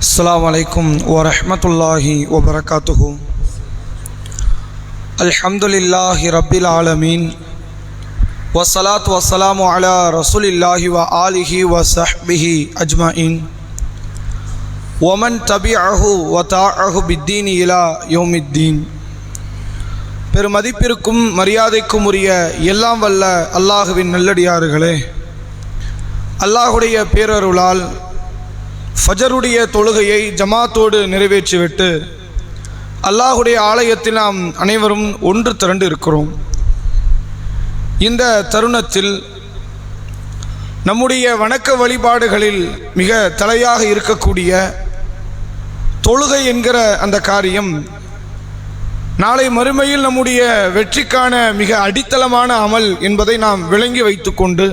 السلام عليكم ورحمة الله وبركاته الحمد لله رب العالمين والصلاة والسلام على رسول الله وآله وصحبه أجمعين ومن تبعه وطاعه بالدين إلى يوم الدين பெருமதிப்பிற்கும் மரியாதைக்கும் உரிய எல்லாம் வல்ல அல்லாஹுவின் நல்லடியார்களே அல்லாஹுடைய பேரருளால் ஃபஜருடைய தொழுகையை ஜமாத்தோடு நிறைவேற்றிவிட்டு அல்லாஹுடைய ஆலயத்தில் நாம் அனைவரும் ஒன்று திரண்டு இருக்கிறோம். இந்த தருணத்தில் நம்முடைய வணக்க வழிபாடுகளில் மிக தலையாக இருக்கக்கூடிய தொழுகை என்கிற அந்த காரியம் நாளை மறுமையில் நம்முடைய வெற்றிக்கான மிக அடித்தளமான அமல் என்பதை நாம் விளங்கி வைத்துக்கொண்டு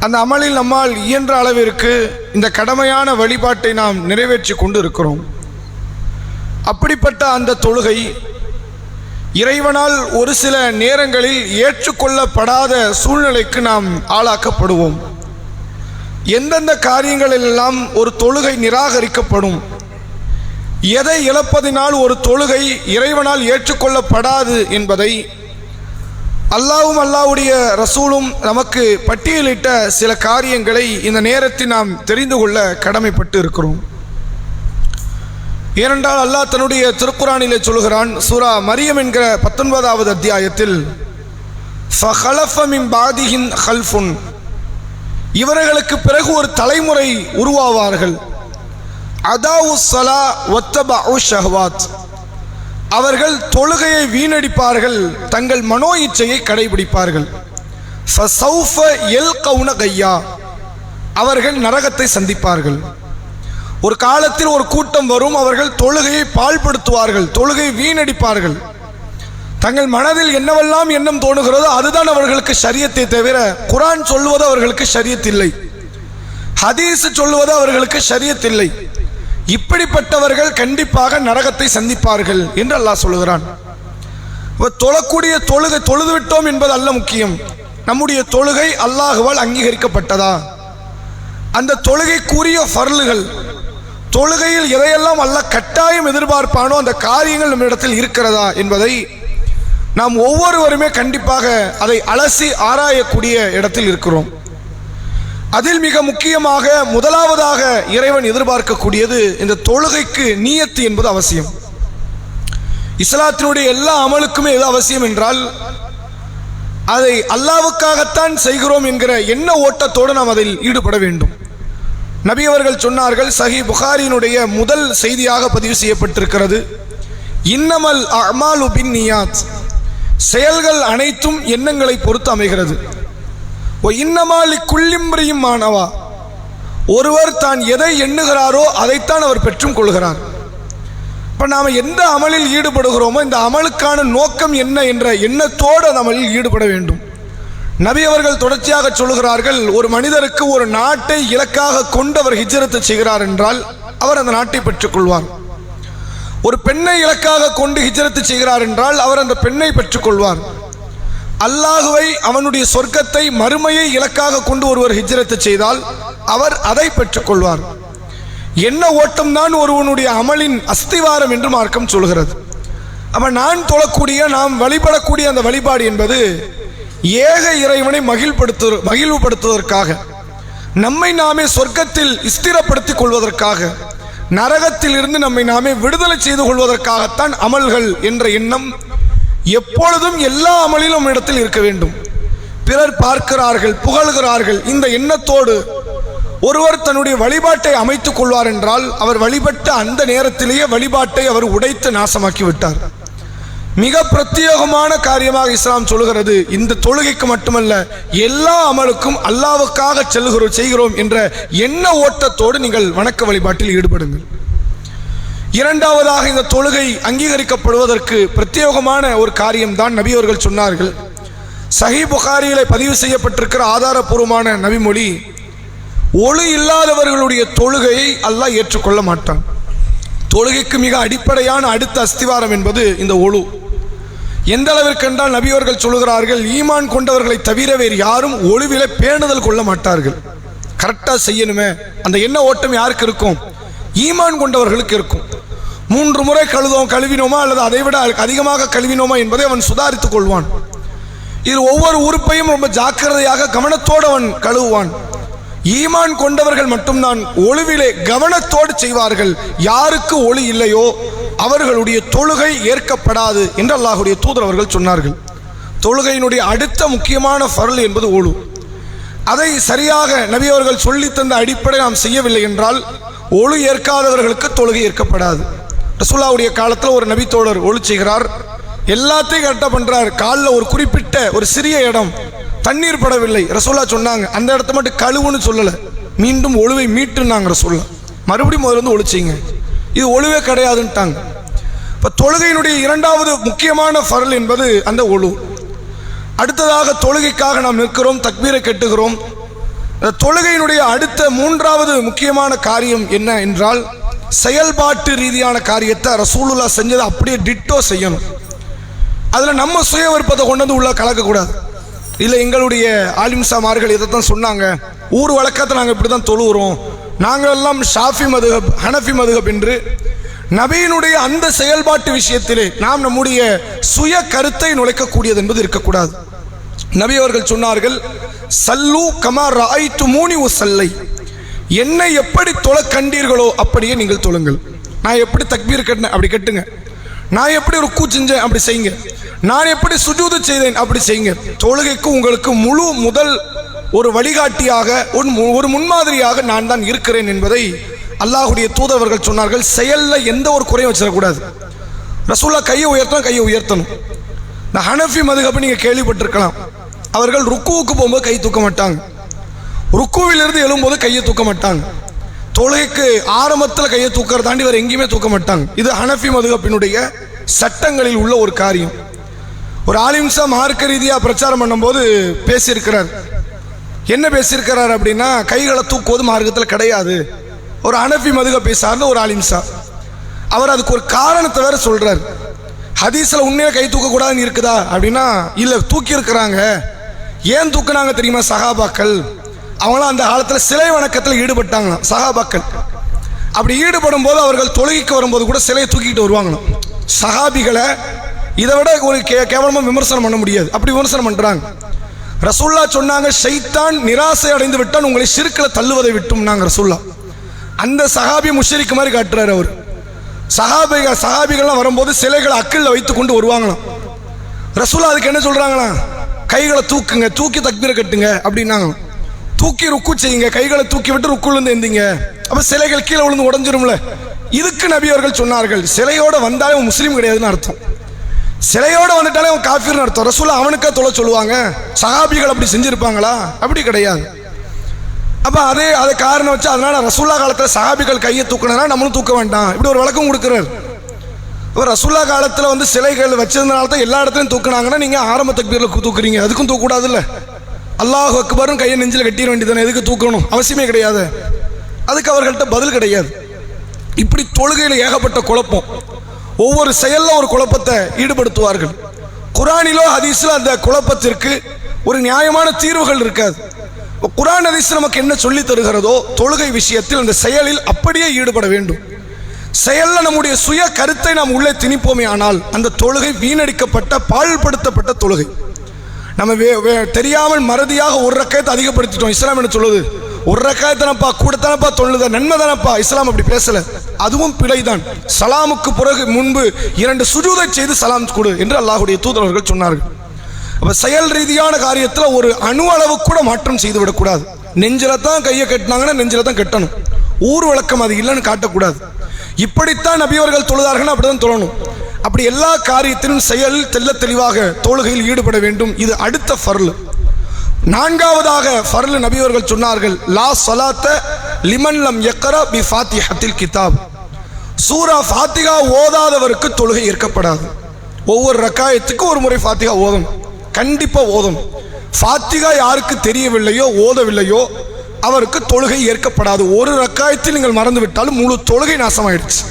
அந்த அமலில் நம்மால் இயன்ற அளவிற்கு இந்த கடமையான வழிபாட்டை நாம் நிறைவேற்றி கொண்டு இருக்கிறோம் அப்படிப்பட்ட அந்த தொழுகை இறைவனால் ஒரு சில நேரங்களில் ஏற்றுக்கொள்ளப்படாத சூழ்நிலைக்கு நாம் ஆளாக்கப்படுவோம். எந்தெந்த காரியங்களிலெல்லாம் ஒரு தொழுகை நிராகரிக்கப்படும் எதை இழப்பதினால் ஒரு தொழுகை இறைவனால் ஏற்றுக்கொள்ளப்படாது என்பதை அல்லாவும் அல்லாவுடைய ரசூலும் நமக்கு பட்டியலிட்ட சில காரியங்களை இந்த நேரத்தில் நாம் தெரிந்து கொள்ள கடமைப்பட்டு இருக்கிறோம். ஏனென்றால் அல்லாஹ் தன்னுடைய திருக்குறானிலே சொல்கிறான் சூரா மரியம் என்கிற பத்தொன்பதாவது அத்தியாயத்தில் ஃபஹலஃப பாதிஹின் ஹல்ஃபுன். இவர்களுக்கு பிறகு ஒரு தலைமுறை உருவாவார்கள். அதாவு சலா ஒத்தபா ஷஹவாத். அவர்கள் தொழுகையை வீணடிப்பார்கள் தங்கள் மனோ இச்சையை கடைபிடிப்பார்கள். ஃபசௌஃப யல்கவுன கையா. அவர்கள் நரகத்தை சந்திப்பார்கள். ஒரு காலத்தில் ஒரு கூட்டம் வரும் அவர்கள் தொழுகையை பாழ்படுத்துவார்கள் தொழுகையை வீணடிப்பார்கள். தங்கள் மனதில் என்னவெல்லாம் எண்ணம் தோணுகிறதோ அதுதான் அவர்களுக்கு சரியத்தை தவிர குரான் சொல்வது அவர்களுக்கு சரியத்தில்லை ஹதீஸ் சொல்வது அவர்களுக்கு சரியத்தில்லை இல்லை. இப்படிப்பட்டவர்கள் கண்டிப்பாக நரகத்தை சந்திப்பார்கள் என்று அல்லாஹ் சொல்லுகிறான். தொழக்கூடிய தொழுகை தொழுது விட்டோம் என்பது அல்ல முக்கியம். நம்முடைய தொழுகை அல்லாஹுவால் அங்கீகரிக்கப்பட்டதா? அந்த தொழுகைக்குரிய ஃபர்லுகள் தொழுகையில் எதையெல்லாம் அல்ல கட்டாயம் எதிர்பார்ப்பானோ அந்த காரியங்கள் நம்மிடத்தில் இருக்கிறதா என்பதை நாம் ஒவ்வொருவருமே கண்டிப்பாக அதை அலசி ஆராயக்கூடிய இடத்தில் இருக்கிறோம். அதில் மிக முக்கியமாக முதலாவதாக இறைவன் எதிர்பார்க்கக்கூடியது இந்த தொழுகைக்கு நீயத்து என்பது அவசியம். இஸ்லாத்தினுடைய எல்லா அமலுக்குமே எது அவசியம் என்றால் அதை அல்லாவுக்காகத்தான் செய்கிறோம் என்கிற எண்ண ஓட்டத்தோடு நாம் அதில் ஈடுபட வேண்டும். நபி அவர்கள் சொன்னார்கள் சஹி புகாரினுடைய முதல் செய்தியாக பதிவு செய்யப்பட்டிருக்கிறது இன்னமல் அமாலு பின் நியாத் செயல்கள் அனைத்தும் எண்ணங்களை பொறுத்து அமைகிறது. இன்னமாலி குள்ளிம்பரியும் மாணவா ஒருவர் தான் எதை எண்ணுகிறாரோ அதைத்தான் அவர் பெற்றும் கொள்கிறார். இப்போ நாம் எந்த அமலில் ஈடுபடுகிறோமோ இந்த அமலுக்கான நோக்கம் என்ன என்ற எண்ணத்தோடு அந்த அமலில் ஈடுபட வேண்டும். நபி அவர்கள் தொடர்ச்சியாக சொல்கிறார்கள் ஒரு மனிதருக்கு ஒரு நாட்டை இலக்காக கொண்டு அவர் ஹிஜரத்து செய்கிறார் என்றால் அவர் அந்த நாட்டை பெற்றுக்கொள்வார். ஒரு பெண்ணை இலக்காக கொண்டு ஹிஜரத்து செய்கிறார் என்றால் அவர் அந்த பெண்ணை பெற்றுக்கொள்வார். அல்லாஹுவை அவனுடைய சொர்க்கத்தை மறுமையை இலக்காக கொண்டு ஒருவர் ஹிஜ்ரத்து செய்தால் அவர் அதை பெற்றுக்கொள்வார். என்ன ஓட்டம்தான் ஒருவனுடைய அமலின் அஸ்திவாரம் என்று மார்க்கம் சொல்கிறது. அப்போ நான் தொழக்கூடிய நாம் வழிபடக்கூடிய அந்த வழிபாடு என்பது ஏக இறைவனை மகிழ்படுத்து மகிழ்வுபடுத்துவதற்காக நம்மை நாமே சொர்க்கத்தில் ஸ்திரப்படுத்திக் கொள்வதற்காக நரகத்தில் இருந்து நம்மை நாமே விடுதலை செய்து கொள்வதற்காகத்தான் அமல்கள் என்ற எண்ணம் எப்பொழுதும் எல்லா அமலிலும் இடத்தில் இருக்க வேண்டும். பிறர் பார்க்கிறார்கள் புகழ்கிறார்கள். இந்த எண்ணத்தோடு ஒருவர் தன்னுடைய வழிபாட்டை அமைத்துக் கொள்வார் என்றால் அவர் வழிபட்ட அந்த நேரத்திலேயே வழிபாட்டை அவர் உடைத்து நாசமாக்கி விட்டார் மிக பிரத்யேகமான காரியமாக இஸ்லாம் சொல்கிறது இந்த தொழுகைக்கு மட்டுமல்ல எல்லா அமலுக்கும் அல்லாவுக்காக செல்கிறோம் செய்கிறோம் என்ற எண்ண ஓட்டத்தோடு நீங்கள் வணக்க வழிபாட்டில் ஈடுபடுங்கள். இரண்டாவதாக இந்த தொழுகை அங்கீகரிக்கப்படுவதற்கு பிரத்யேகமான ஒரு காரியம்தான் நபி அவர்கள் சொன்னார்கள். சஹி புகாரியில பதிவு செய்யப்பட்டிருக்கிற ஆதாரபூர்வமான நபிமொழி ஒளி இல்லாதவர்களுடைய தொழுகையை அல்லாஹ் ஏற்றுக்கொள்ள மாட்டான். தொழுகைக்கு மிக அடிப்படையான அடுத்த அஸ்திவாரம் என்பது இந்த ஒழு எந்த அளவிற்கு என்றால் நபியவர்கள் சொல்லுகிறார்கள் ஈமான் கொண்டவர்களை தவிர வேறு யாரும் ஒளிவில பேணுதல் கொள்ள மாட்டார்கள். கரெக்டாக செய்யணுமே அந்த எண்ண ஓட்டம் யாருக்கு இருக்கும்? ஈமான் கொண்டவர்களுக்கு இருக்கும். மூன்று முறை கழுதோம் கழுவினோமா அல்லது அதை விட அதிகமாக கழுவினோமா என்பதை அவன் சுதாரித்துக் கொள்வான். இது ஒவ்வொரு உறுப்பையும் ரொம்ப ஜாக்கிரதையாக கவனத்தோடு அவன் கழுவுவான். ஈமான் கொண்டவர்கள் மட்டும்தான் ஒளிவிலே கவனத்தோடு செய்வார்கள். யாருக்கு ஒளி இல்லையோ அவர்களுடைய தொழுகை ஏற்கப்படாது என்று அல்லாஹுடைய தூதர் அவர்கள் சொன்னார்கள். தொழுகையினுடைய அடுத்த முக்கியமான ஃபர்ல் என்பது ஒழு அதை சரியாக நபி அவர்கள் சொல்லித் தந்த அடிப்படை நாம் செய்யவில்லை என்றால் ஒழு ஏற்காதவர்களுக்கு தொழுகை ஏற்கப்படாது. ரசூல்லாவுடைய காலத்தில் ஒரு நபித்தோழர் தோழர் செய்கிறார். எல்லாத்தையும் கரெக்டாக பண்ணுறார் காலில் ஒரு குறிப்பிட்ட ஒரு சிறிய இடம் தண்ணீர் படவில்லை. ரசூல்லா சொன்னாங்க அந்த இடத்த மட்டும் கழுவுன்னு சொல்லலை. மீண்டும் ஒழுவை மீட்டுனாங்க ரசூல்லா. மறுபடியும் முதல்ல வந்து ஒழிச்சிங்க இது ஒழுவே கிடையாதுன்ட்டாங்க. இப்போ தொழுகையினுடைய இரண்டாவது முக்கியமான ஃபரல் என்பது அந்த ஒழு. அடுத்ததாக தொழுகைக்காக நாம் நிற்கிறோம் தக்பீரை கெட்டுகிறோம். தொழுகையினுடைய அடுத்த மூன்றாவது முக்கியமான காரியம் என்ன என்றால் செயல்பாட்டு ரீதியான காரியத்தை ரசூலுல்லா செஞ்சதை அப்படியே டிட்டோ செய்யணும். அதில் நம்ம சுய விருப்பத்தை கொண்டு வந்து உள்ளே கலக்கக்கூடாது. இல்லை எங்களுடைய ஆலிம்சாமார்கள் இதைத்தான் சொன்னாங்க. ஊர் வழக்கத்தை நாங்கள் இப்படி தான் தொழுகிறோம் நாங்கள் எல்லாம் ஷாஃபி மதுகப் ஹனஃபி மதுகப் என்று நபியினுடைய அந்த செயல்பாட்டு விஷயத்திலே நாம் நம்முடைய சுய கருத்தை நுழைக்கக்கூடியது என்பது இருக்கக்கூடாது. நபி அவர்கள் சொன்னார்கள் சல்லு கமா ராய்த்து மூனி சல்லை என்னை எப்படி தொலை கண்டீர்களோ அப்படியே நீங்கள் தொழுங்கள். நான் எப்படி தக்பீர் கட்டினேன் அப்படி கட்டுங்க. நான் எப்படி ஒரு செஞ்சேன் அப்படி செய்யுங்க. நான் எப்படி சுஜூது செய்தேன் அப்படி செய்யுங்க. தொழுகைக்கு உங்களுக்கு முழு முதல் ஒரு வழிகாட்டியாக ஒரு மு- ஒரு முன்மாதிரியாக நான் தான் இருக்கிறேன் என்பதை அல்லாஹுடைய தூதவர்கள் சொன்னார்கள். செயலில் எந்த ஒரு குறையும் வச்சிடக்கூடாது. ரசூல்லா கையை உயர்த்தணும் கையை உயர்த்தணும். இந்த ஹனஃபி மதுகப்பை நீங்கள் கேள்விப்பட்டிருக்கலாம். அவர்கள் ருக்குவுக்கு போகும்போது கை தூக்க மாட்டாங்க. ருக்குவிலிருந்து எழும்போது கையை தூக்க மாட்டாங்க. தொழுகைக்கு ஆரம்பத்தில் கையை தூக்கிற தாண்டி வேறு எங்கேயுமே தூக்க மாட்டாங்க. இது ஹனஃபி மதுகப்பினுடைய சட்டங்களில் உள்ள ஒரு காரியம். ஒரு ஆலிம்சா மார்க்க ரீதியாக பிரச்சாரம் பண்ணும்போது பேசியிருக்கிறார். என்ன பேசியிருக்கிறார் அப்படின்னா கைகளை தூக்குவது மார்க்கத்தில் கிடையாது. ஒரு அனஃபி மதுக சார்ந்த ஒரு ஆலிம்சா. அவர் அதுக்கு ஒரு காரணத்தை வேற சொல்கிறார் ஹதீஸில் உண்மையாக கை தூக்கக்கூடாதுன்னு இருக்குதா அப்படின்னா இல்லை தூக்கி இருக்கிறாங்க ஏன் தூக்குனாங்க தெரியுமா சகாபாக்கள் அவங்களாம் அந்த காலத்தில் சிலை வணக்கத்தில் ஈடுபட்டாங்களாம் சகாபாக்கள். அப்படி ஈடுபடும் போது அவர்கள் தொழுகைக்கு வரும்போது கூட சிலையை தூக்கிட்டு வருவாங்களாம். சகாபிகளை இதை விட ஒரு கே கேவலமாக விமர்சனம் பண்ண முடியாது. அப்படி விமர்சனம் பண்ணுறாங்க ரசூல்லா சொன்னாங்க ஷைத்தான் நிராசை அடைந்து விட்டான் உங்களை சிறுக்கில் தள்ளுவதை விட்டும் நாங்கள் ரசூல்லா அந்த சகாபி முஷரிக்கு மாதிரி காட்டுறாரு அவர். சஹாபிகள் சகாபிகள்லாம் வரும்போது சிலைகளை அக்கில் வைத்து கொண்டு வருவாங்களாம். ரசூல்லா அதுக்கு என்ன சொல்றாங்களா கைகளை தூக்குங்க தூக்கி தக்பீரை கட்டுங்க அப்படின்னாங்க தூக்கி ருக்கு செய்யுங்க. கைகளை தூக்கி விட்டு ருக்குலேருந்து எந்திங்க அப்ப சிலைகள் கீழே விழுந்து உடஞ்சிரும்ல. இதுக்கு நபி அவர்கள் சொன்னார்கள். சிலையோட வந்தாலே அவன் முஸ்லீம் கிடையாதுன்னு அர்த்தம். சிலையோட வந்துட்டாலே அவன் காஃபிர்னு அர்த்தம். ரசூலா அவனுக்கே தொலை சொல்லுவாங்க. சஹாபிகள் அப்படி செஞ்சிருப்பாங்களா? அப்படி கிடையாது. அப்போ அதே அதை காரணம் வச்சு அதனால ரசூல்லா காலத்தில் சஹாபிகள் கையை தூக்கினா நம்மளும் தூக்க வேண்டாம். இப்படி ஒரு வழக்கம் கொடுக்குறாரு. இப்போ ரசூல்லா காலத்தில் வந்து சிலைகள் வச்சதுனால தான் எல்லா இடத்துலையும் தூக்குனாங்கன்னா நீங்கள் ஆரம்ப தக்பீரில் தூக்குறீங்க. அதுக்கும் தூக்கக்கூடாதுல்ல. அல்லாஹ் அக்பரும் கையை நெஞ்சில் கட்டிட வேண்டியதானே எதுக்கு தூக்கணும்? அவசியமே கிடையாது. அதுக்கு அவர்கள்ட்ட பதில் கிடையாது. இப்படி தொழுகையில் ஏகப்பட்ட குழப்பம். ஒவ்வொரு செயலில் ஒரு குழப்பத்தை ஈடுபடுத்துவார்கள். குரானிலோ ஹதீஸிலோ அந்த குழப்பத்திற்கு ஒரு நியாயமான தீர்வுகள் இருக்காது. குரான் ஹதீஸ் நமக்கு என்ன சொல்லி தருகிறதோ தொழுகை விஷயத்தில் அந்த செயலில் அப்படியே ஈடுபட வேண்டும். செயலில் நம்முடைய சுய கருத்தை நாம் உள்ளே திணிப்போமே ஆனால் அந்த தொழுகை வீணடிக்கப்பட்ட பாழ்படுத்தப்பட்ட தொழுகை. நம்ம வே- வே- தெரியாமல் மறதியாக ஒரு ரக்காயத்தை அதிகப்படுத்திட்டோம். இஸ்லாம் என்ன சொல்லுது? ஒரு ரக்காயத்தனப்பா கூடத்தானப்பா தொழுத நன்மை தானப்பா இஸ்லாம் அப்படி பேசல. அதுவும் பிழைதான். சலாமுக்கு பிறகு முன்பு இரண்டு சுஜூதை செய்து சலாம் கொடு என்று அல்லாஹுடைய தூதரவர்கள் சொன்னார்கள். அப்போ செயல் ரீதியான காரியத்தில் ஒரு அணு அளவு கூட மாற்றம் செய்து விடக்கூடாது நெஞ்சில தான் கையை கட்டினாங்கன்னா நெஞ்சில தான் கட்டணும். ஊர் வழக்கம் அது இல்லைன்னு காட்டக்கூடாது. இப்படித்தான் நபியவர்கள் தொழுதார்கள் அப்படிதான் தொழணும். அப்படி எல்லா காரியத்திலும் செயல் தெல்ல தெளிவாக தொழுகையில் ஈடுபட வேண்டும். இது அடுத்த ஃபர்ல். நான்காவதாக ஃபர்ல் நபியவர்கள் சொன்னார்கள் லா சொலாத்த லிமன் லம் எக்கரா பி ஃபாத்திஹத்தில் கிதாப். சூரா ஃபாத்திகா ஓதாதவருக்கு தொழுகை ஏற்கப்படாது. ஒவ்வொரு ரக்காயத்துக்கும் ஒரு முறை ஃபாத்திகா ஓதும். கண்டிப்பாக ஓதும். ஃபாத்திகா யாருக்கு தெரியவில்லையோ ஓதவில்லையோ அவருக்கு தொழுகை ஏற்கப்படாது. ஒரு ரக்காயத்தில் நீங்கள் மறந்து விட்டாலும் முழு தொழுகை நாசமாயிடுச்சு.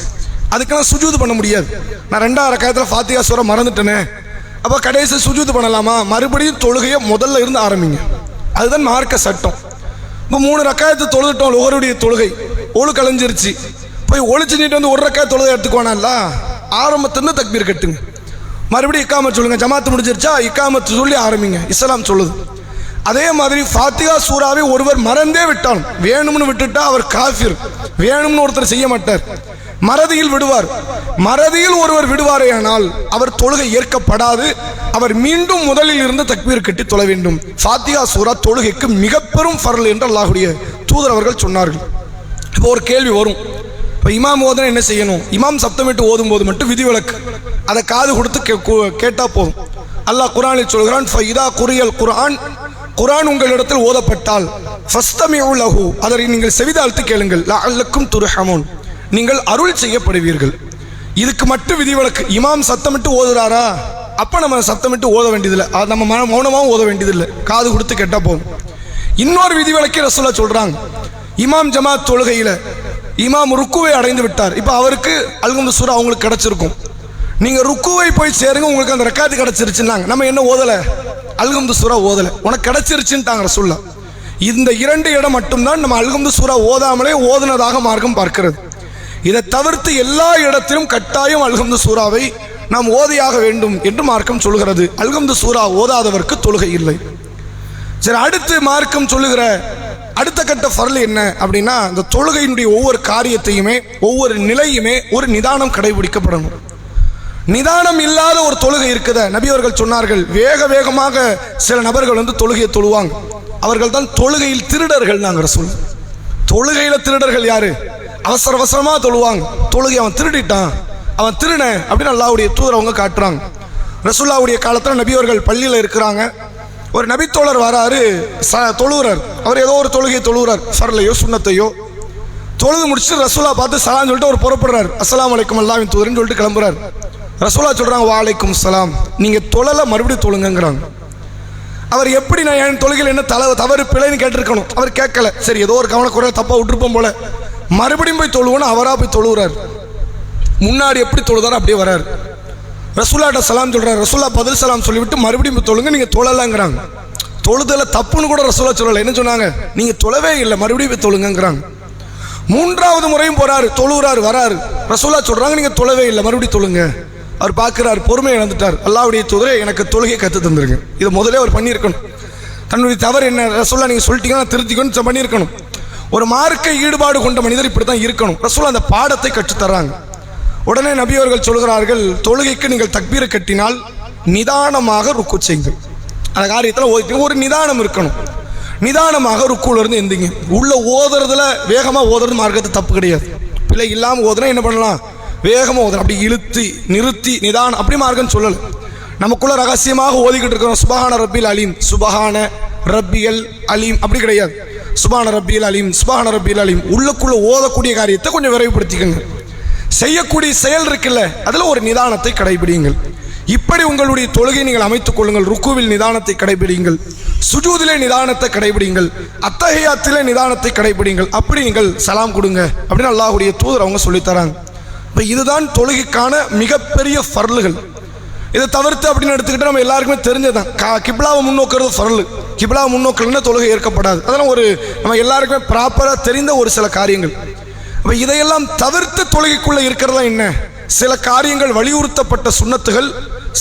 அதுக்கெல்லாம் சுஜூது பண்ண முடியாது. நான் ரெண்டாவது ரக்காயத்தில் ஃபாத்தியா சூரா மறந்துட்டேனே. அப்போ கடைசி சுஜூது பண்ணலாமா? மறுபடியும் தொழுகையை முதல்ல இருந்து ஆரம்பிங்க. அதுதான் மார்க்க சட்டம். இப்போ மூணு ரக்காயத்து தொழுதுட்டோம் ஒவ்வொருடைய தொழுகை. ஒழு கலைஞ்சிருச்சு. போய் ஒழிச்சுட்டு வந்து ஒரு ரக்காய தொழுகை எடுத்துக்கோனால ஆரம்பத்துலேருந்து தக்பீர் கட்டுங்க. மறுபடியும் இக்காமத் சொல்லுங்க. ஜமாத்து முடிஞ்சிருச்சா? இக்காமத்து சொல்லி ஆரம்பிங்க. இஸ்லாம் சொல்லுது. அதே மாதிரி ஃபாத்திகா சூறாவை ஒருவர் மறந்தே விட்டான். வேணும்னு விட்டுட்டா அவர் காஃபிர். வேணும்னு ஒருத்தர் செய்ய மாட்டார். மறதியில் விடுவார். மறதியில் ஒருவர் விடுவாரேயானால் அவர் தொழுகை ஏற்கப்படாது. அவர் மீண்டும் முதலில் இருந்து தக்பீர் கட்டி தொழ வேண்டும். ஃபாத்தியா சூரா தொழுகைக்கு மிக பெரும் ஃபரல் என்று அல்லாஹுடைய தூதர் அவர்கள் சொன்னார்கள். இப்போ ஒரு கேள்வி வரும். இப்போ இமாம் ஓதுனா என்ன செய்யணும்? இமாம் சப்தமிட்டு ஓதும் போது மட்டும் விதிவிலக்கு அதை காது கொடுத்து கே- போதும். அல்லாஹ் குரானில் சொல்கிறான் ஃபைதா குரியல் குரான் குரான் உங்களிடத்தில் ஓதப்பட்டால் ஃபஸ்தமிஉ லஹு நீங்கள் செவிதாழ்த்து கேளுங்கள். லஅல்லக்கும் துர்ஹமூன். நீங்கள் அருள் செய்யப்படுவீர்கள். இதுக்கு மட்டும் விதிவிலக்கு. இமாம் சத்தமிட்டு ஓதுறாரா? அப்போ நம்ம சத்தமிட்டு ஓத வேண்டியதில்லை. அது நம்ம மௌனமாகவும் ஓத வேண்டியதில்லை. காது கொடுத்து கெட்டப்போம் போதும். இன்னொரு விதிவிலக்கை ரசூலா சொல்கிறாங்க இமாம் ஜமாத் தொழுகையில் இமாம் ருக்குவை அடைந்து விட்டார். இப்போ அவருக்கு அல்குந்த சூரா அவங்களுக்கு கிடச்சிருக்கும். நீங்க ருக்குவை போய் சேருங்க உங்களுக்கு அந்த ரெக்கார்டு கிடைச்சிருச்சுன்னாங்க. நம்ம என்ன ஓதல? அல்கம்து சூரா ஓதல. உனக்கு கிடைச்சிருச்சுன்ட்டாங்க சொல்ல. இந்த இரண்டு இடம் மட்டும்தான் நம்ம அல்கம்து சூரா ஓதாமலே ஓதுனதாக மார்க்கம் பார்க்கிறது. இதை தவிர்த்து எல்லா இடத்திலும் கட்டாயம் அல்கம்து சூறாவை நாம் ஓதையாக வேண்டும் என்று மார்க்கம் சொல்கிறது. அல்கம்து சூரா ஓதாதவருக்கு தொழுகை இல்லை. சரி அடுத்து மார்க்கம் சொல்லுகிற அடுத்த கட்ட ஃபரல் என்ன அப்படின்னா இந்த தொழுகையினுடைய ஒவ்வொரு காரியத்தையுமே ஒவ்வொரு நிலையுமே ஒரு நிதானம் கடைபிடிக்கப்படணும். நிதானம் இல்லாத ஒரு தொழுகை இருக்குத. நபி அவர்கள் சொன்னார்கள் வேக வேகமாக சில நபர்கள் வந்து தொழுகையை தொழுவாங்க. அவர்கள் தான் தொழுகையில் திருடர்கள் நாங்கள் சொல்ல தொழுகையில் திருடர்கள் யாரு? அவசர அவசரமாக தொழுவாங்க. தொழுகை அவன் திருடிட்டான். அவன் திருட அப்படின்னு அல்லாவுடைய தூதர் அவங்க காட்டுறாங்க. ரசுல்லாவுடைய காலத்தில் நபியவர்கள் பள்ளியில் இருக்கிறாங்க. ஒரு நபித்தோழர் வராரு ச தொழுகிறார் அவர் ஏதோ ஒரு தொழுகையை தொழுகிறார் சரலையோ சுண்ணத்தையோ. தொழுது முடிச்சுட்டு ரசூலா பார்த்து சலான்னு சொல்லிட்டு அவர் புறப்படுறார். அஸ்லாம் அலைக்கும் அல்லாவின் தூதர்னு சொல்லிட்டு கிளம்புறார். ரசோலா சொல்கிறாங்க வாழைக்கும் சலாம். நீங்கள் தொழலை மறுபடியும் தொழுங்கங்கிறாங்க. அவர் எப்படி நான் என் தொழுகையில் என்ன தலை தவறு பிழைன்னு கேட்டிருக்கணும்? அவர் கேட்கல. சரி ஏதோ ஒரு கவனக்குறைய தப்பாக விட்டுருப்போம் போல. மறுபடியும் போய் தொழுவோன்னு அவராக போய் தொழுகிறார் முன்னாடி எப்படி தொழுதாரோ அப்படியே வராரு. ரசூல்லாட்ட சலாம் சொல்கிறார் ரசூல்லா பதில் சலாம் சொல்லிவிட்டு மறுபடியும் போய் தொழுங்க நீங்கள் தொழலாங்கிறாங்க. தொழுதல தப்புன்னு கூட ரசூலா சொல்லலை. என்ன சொன்னாங்க? நீங்கள் தொழவே இல்லை மறுபடியும் போய் தொழுங்கங்கிறாங்க. மூன்றாவது முறையும் போகிறாரு தொழுகிறாரு வராரு. ரசூலா சொல்கிறாங்க நீங்கள் தொழவே இல்லை மறுபடியும் தொழுங்க. அவர் பார்க்குறார் பொறுமை இழந்துட்டார். அல்லாவுடைய தூதரே எனக்கு தொழுகை கற்று தந்துருங்க. இதை முதலே அவர் பண்ணியிருக்கணும். தன்னுடைய தவறு என்ன? ரசோல்லா நீங்கள் சொல்லிட்டீங்கன்னா திருத்திக்கணும் பண்ணியிருக்கணும். ஒரு மார்க்க ஈடுபாடு கொண்ட மனிதர் இப்படி தான் இருக்கணும். ரசோல்லா அந்த பாடத்தை கற்றுத்தர்றாங்க. உடனே நபி அவர்கள் சொல்கிறார்கள் தொழுகைக்கு நீங்கள் தக்பீரை கட்டினால் நிதானமாக ருக்கு செய்யுங்கள். அந்த காரியத்தில் ஒரு நிதானம் இருக்கணும். நிதானமாக ருக்குல இருந்து எந்திங்க. உள்ள ஓதுறதுல வேகமாக ஓதுறது மார்க்கத்தை தப்பு கிடையாது. பிள்ளை இல்லாமல் ஓதுனா என்ன பண்ணலாம்? வேகமாக ஓதுறோம் அப்படி இழுத்து நிறுத்தி நிதானம் அப்படி மார்க்கம் சொல்லலை. நமக்குள்ள ரகசியமாக ஓதிக்கிட்டு இருக்கிறோம். சுபஹான ரப்பில் அலீம். சுபஹான ரப்பியல் அலீம். அப்படி கிடையாது. சுபான ரப்பியல் அலீம் சுபஹான ரப்பியல் அலீம். உள்ளுக்குள்ள ஓதக்கூடிய காரியத்தை கொஞ்சம் விரைவுபடுத்திக்கங்க. செய்யக்கூடிய செயல் இருக்குல்ல அதில் ஒரு நிதானத்தை கடைபிடியுங்கள். இப்படி உங்களுடைய தொழுகை நீங்கள் அமைத்துக் கொள்ளுங்கள். ருக்குவில் நிதானத்தை கடைபிடியுங்கள். சுஜூதிலே நிதானத்தை கடைபிடிங்கள் அத்தகையாத்திலே நிதானத்தை கடைபிடிங்கள் அப்படி நீங்கள் சலாம் கொடுங்க. அப்படின்னு அல்லாஹுடைய தூதர் அவங்க சொல்லித் தராங்க. இப்போ இதுதான் தொழுகைக்கான மிகப்பெரிய ஃபரலுகள். இதை தவிர்த்து அப்படின்னு எடுத்துக்கிட்டால் நம்ம எல்லாருக்குமே தெரிஞ்சதுதான். கா கிப்லாவை முன்னோக்கிறது ஃபரலு கிப்லாவை முன்னோக்கல்னா தொழுகை ஏற்கப்படாது. அதெல்லாம் ஒரு நம்ம எல்லாருக்குமே ப்ராப்பராக தெரிந்த ஒரு சில காரியங்கள். இப்போ இதையெல்லாம் தவிர்த்து தொழுகைக்குள்ளே இருக்கிறதா என்ன? சில காரியங்கள் வலியுறுத்தப்பட்ட சுண்ணத்துகள்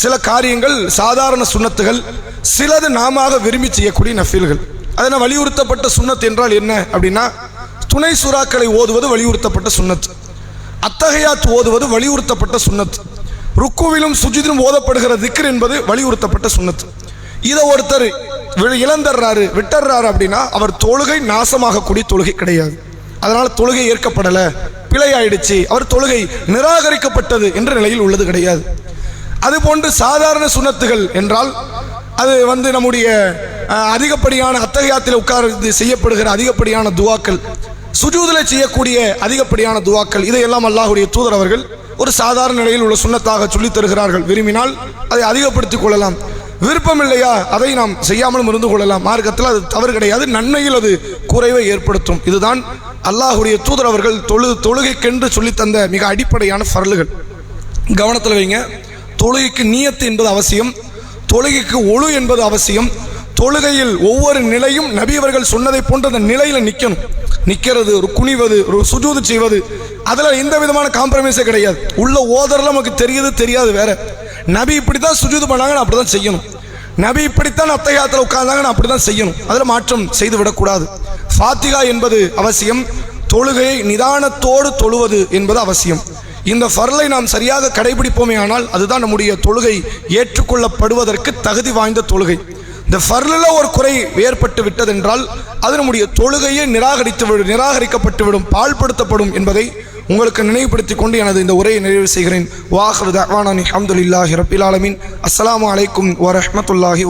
சில காரியங்கள் சாதாரண சுண்ணத்துகள் சிலது நாம விரும்பி செய்யக்கூடிய நஃபீல்கள். அதனால் வலியுறுத்தப்பட்ட சுண்ணத் என்றால் என்ன அப்படின்னா துணை சுறாக்களை ஓதுவது வலியுறுத்தப்பட்ட சுண்ணத்து. அத்தகையாத் ஓதுவது வலியுறுத்தப்பட்ட சுண்ணத்து ருக்குவிலும் சுஜிதிலும் ஓதப்படுகிற திக்ர் என்பது வலியுறுத்தப்பட்ட சுண்ணத்து இதை ஒருத்தர் வி- இழந்தர்றாரு அப்படின்னா அவர் தொழுகை நாசமாகக்கூடிய தொழுகை கிடையாது. அதனால் தொழுகை ஏற்கப்படலை பிழை ஆயிடுச்சு அவர் தொழுகை நிராகரிக்கப்பட்டது என்ற நிலையில் உள்ளது கிடையாது. அதுபோன்று சாதாரண சுன்னத்துகள் என்றால் அது வந்து நம்முடைய அதிகப்படியான அத்தகையாத்தில் உட்கார்ந்து செய்யப்படுகிற அதிகப்படியான துவாக்கள் சுஜூதில் செய்யக்கூடிய அதிகப்படியான துவாக்கள் இதையெல்லாம் அல்லாஹ்வுடைய தூதர் அவர்கள் ஒரு சாதாரண நிலையில் உள்ள சுண்ணத்தாக சொல்லித் தருகிறார்கள். விரும்பினால் அதை அதிகப்படுத்திக் கொள்ளலாம். விருப்பம் இல்லையா அதை நாம் செய்யாமலும் இருந்து கொள்ளலாம். மார்க்கத்தில் அது தவறு கிடையாது. நன்மையில் அது குறைவை ஏற்படுத்தும். இதுதான் அல்லாஹுடைய தூதர் அவர்கள் தொழு தொழுகைக்கென்று சொல்லித் தந்த மிக அடிப்படையான ஃபரல்கள். கவனத்தில் வைங்க. தொழுகைக்கு நீயத்து என்பது அவசியம். தொழுகைக்கு ஒழு என்பது அவசியம். தொழுகையில் ஒவ்வொரு நிலையும் நபி அவர்கள் சொன்னதை போன்ற அந்த நிலையில் நிற்கணும் நிற்கிறது ஒரு குனிவது ஒரு சுஜூது செய்வது. அதில் எந்த விதமான காம்ப்ரமைஸே கிடையாது. உள்ள ஓதரில் நமக்கு தெரியுது தெரியாது வேற. நபி இப்படி தான் சுஜூது பண்ணாங்கன்னு அப்படி தான் செய்யணும். நபி இப்படித்தான் அத்தையாத்தில் உட்கார்ந்தாங்கன்னு அப்படி தான் செய்யணும். அதில் மாற்றம் செய்து விடக்கூடாது ஃபாத்திகா என்பது அவசியம். தொழுகையை நிதானத்தோடு தொழுவது என்பது அவசியம். இந்த ஃபர்லை நாம் சரியாக கடைபிடிப்போமே ஆனால் அதுதான் நம்முடைய தொழுகை ஏற்றுக்கொள்ளப்படுவதற்கு தகுதி வாய்ந்த தொழுகை. இந்த ஃபர்லில் ஒரு குறை ஏற்பட்டு விட்டதென்றால் அது நம்முடைய தொழுகையை நிராகரித்து விடும் நிராகரிக்கப்பட்டுவிடும் பாழ்படுத்தப்படும் என்பதை உங்களுக்கு நினைவுபடுத்தி கொண்டு எனது இந்த உரையை நிறைவு செய்கிறேன். வாஹர் தவானானி அஹமதுல்லாஹி ரபில் ஆலமின். அஸ்ஸலாமு அலைக்கும் வரஹ்மத்துல்லாஹி